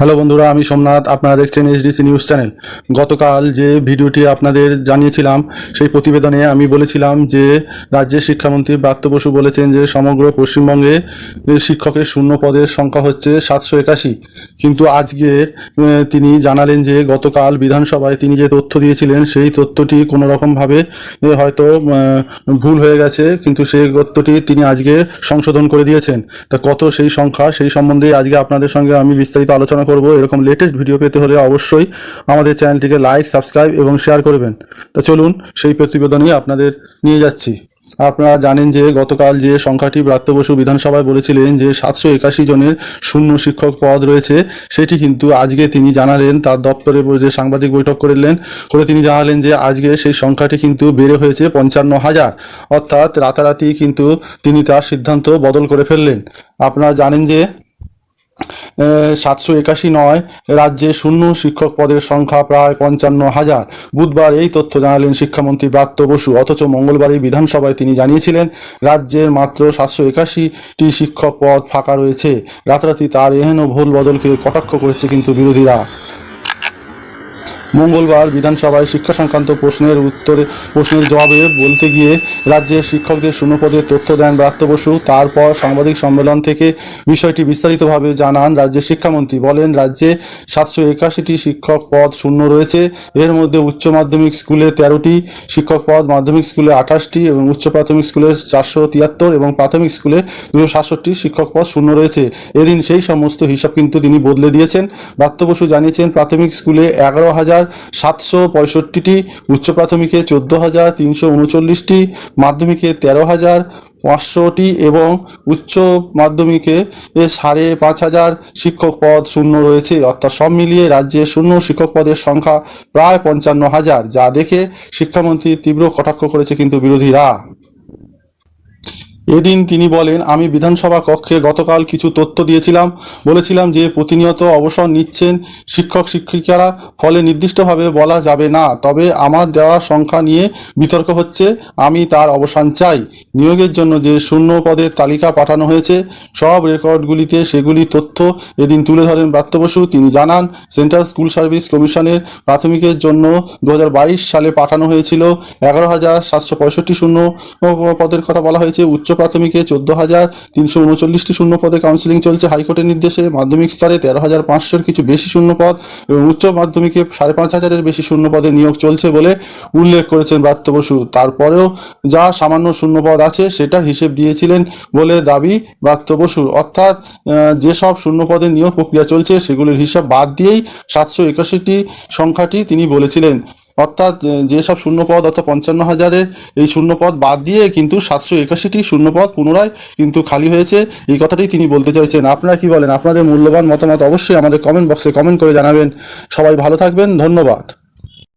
Hello বন্ধুরা, আমি সোমনাথ, আপনারা দেখছেন এইচডিসি নিউজ চ্যানেল গতকাল যে ভিডিওটি আপনাদের জানিয়েছিলাম, সেই প্রতিবেদনে আমি বলেছিলাম যে রাজ্যের শিক্ষামন্ত্রী ব্রাত্য বসু বলেছেন যে সমগ্র পশ্চিমবঙ্গে শিক্ষকের শূন্য পদের সংখ্যা হচ্ছে সাতশো একাশি। কিন্তু আজকে তিনি জানালেন যে গতকাল বিধানসভায় তিনি যে তথ্য দিয়েছিলেন, সেই তথ্যটি কোনো রকমভাবে হয়তো ভুল হয়ে গেছে, কিন্তু সেই তথ্যটি তিনি আজকে সংশোধন করে দিয়েছেন। তা কত সেই সংখ্যা, সেই সম্বন্ধে আজকে আপনাদের সঙ্গে আমি বিস্তারিত আলোচনা করব। এরকম লেটেস্ট ভিডিও পেতে হলে অবশ্যই আমাদের চ্যানেলটিকে লাইক সাবস্ক্রাইব এবং শেয়ার করবেন। তো চলুন সেই প্রতিবেদনই আপনাদের নিয়ে যাচ্ছি। আপনারা জানেন যে গতকাল যে সংখ্যাটি ব্রাত্য বসু বিধানসভায় বলেছিলেন যে সাতশো একাশি জনের শূন্য শিক্ষক পদ রয়েছে, সেটি কিন্তু আজকে তিনি জানালেন, তার দপ্তরে যে সাংবাদিক বৈঠক করলেন, করে তিনি জানালেন যে আজকে সেই সংখ্যাটি কিন্তু বেড়ে হয়েছে পঞ্চান্ন হাজার। অর্থাৎ রাতারাতি কিন্তু তিনি তার সিদ্ধান্ত বদল করে ফেললেন। আপনারা জানেন যে সাতশো একাশি নয়। রাজ্যে শূন্য শিক্ষক পদের সংখ্যা প্রায় পঞ্চান্ন হাজার। বুধবার এই তথ্য জানালেন শিক্ষামন্ত্রী ব্রাত্য বসু। অথচ মঙ্গলবারই বিধানসভায় তিনি জানিয়েছিলেন, রাজ্যের মাত্র সাতশো একাশিটি শিক্ষক পদ ফাঁকা রয়েছে। রাতারাতি তার এহেন ভুল বদলকে কটাক্ষ করেছে কিন্তু বিরোধীরা। মঙ্গলবার বিধানসভায় শিক্ষা সংক্রান্ত প্রশ্নের উত্তরে, প্রশ্নের জবাবে বলতে গিয়ে রাজ্যের শিক্ষকদের শূন্যপদের তথ্য দেন ব্রাত্য বসু। তারপর সাংবাদিক সম্মেলন থেকে বিষয়টি বিস্তারিতভাবে জানান রাজ্যের শিক্ষামন্ত্রী। বলেন, রাজ্যে সাতশো একাশিটি শিক্ষক পদ শূন্য রয়েছে। এর মধ্যে উচ্চ মাধ্যমিক স্কুলে তেরোটি, শিক্ষক পদ মাধ্যমিক স্কুলে আঠাশটি এবং উচ্চ প্রাথমিক স্কুলে চারশো তিয়াত্তর এবং প্রাথমিক স্কুলে দুশো সাতষট্টি শিক্ষক পদ শূন্য রয়েছে। এদিন সেই সমস্ত হিসাব কিন্তু তিনি বদলে দিয়েছেন। ব্রাত্য বসু জানিয়েছেন, প্রাথমিক স্কুলে এগারো হাজার সাতশো পঁয়ষট্টিটি, উচ্চ প্রাথমিকে চোদ্দ হাজার তিনশো উনচল্লিশটি, মাধ্যমিকে তেরো হাজার পাঁচশোটি এবং উচ্চ মাধ্যমিকে সাড়ে পাঁচ হাজার শিক্ষক পদ শূন্য রয়েছে। অর্থাৎ সব মিলিয়ে রাজ্যে শূন্য শিক্ষক পদের সংখ্যা প্রায় পঞ্চান্ন হাজার যা দেখে শিক্ষামন্ত্রী তীব্র কটাক্ষ করেছে কিন্তু বিরোধীরা। এদিন তিনি বলেন, আমি বিধানসভা কক্ষে গতকাল কিছু তথ্য দিয়েছিলাম। বলেছিলাম যে, প্রতিনিয়ত অবসর নিচ্ছেন শিক্ষক, শিক্ষিকারা। ফলে নির্দিষ্টভাবে বলা যাবে না। তবে আমার দেওয়া সংখ্যা নিয়ে বিতর্ক হচ্ছে। আমি তার অবসান চাই। নিয়োগের জন্য যে শূন্য পদের তালিকা পাঠানো হয়েছে, সব রেকর্ডগুলিতে সেগুলি তথ্য এদিন তুলে ধরেন ব্রাত্য বসু। তিনি জানান, সেন্ট্রাল স্কুল সার্ভিস কমিশনের প্রাথমিকের জন্য দু হাজার বাইশ সালে পাঠানো হয়েছিল এগারো হাজার সাতশো পঁয়ষট্টি শূন্য পদের কথা বলা হয়েছে। উচ্চ প্রাথমিকে চোদ্দ হাজার তিনশো উনচল্লিশটি শূন্য পদে কাউন্সিলিং চলছে হাইকোর্টের নির্দেশে। মাধ্যমিক স্তরে তেরো হাজার পাঁচশোর কিছু বেশি শূন্য পদ এবং উচ্চ মাধ্যমিকে সাড়ে পাঁচ হাজারের বেশি শূন্য পদে নিয়োগ চলছে বলে উল্লেখ করেছেন ব্রাত্য বসু। তারপরেও যা সামান্য শূন্য পদ আছে সেটার হিসেব দিয়েছিলেন বলে দাবি ব্রাত্য বসুর। অর্থাৎ যেসব শূন্য পদের নিয়োগ প্রক্রিয়া চলছে সেগুলির হিসাব বাদ দিয়েই সাতশো একাশিটি সংখ্যাটি তিনি বলেছিলেন। অর্থাৎ যেসব শূন্যপদ, অর্থাৎ পঞ্চান্ন হাজারের এই শূন্যপদ বাদ দিয়ে কিন্তু সাতশো একাশিটি শূন্যপদ পুনরায় কিন্তু খালি হয়েছে। এই কথাটাই তিনি বলতে চাইছেন। আপনারা কি বলেন? আপনাদের মূল্যবান মতামত অবশ্যই আমাদের কমেন্ট বক্সে কমেন্ট করে জানাবেন। সবাই ভালো থাকবেন। ধন্যবাদ।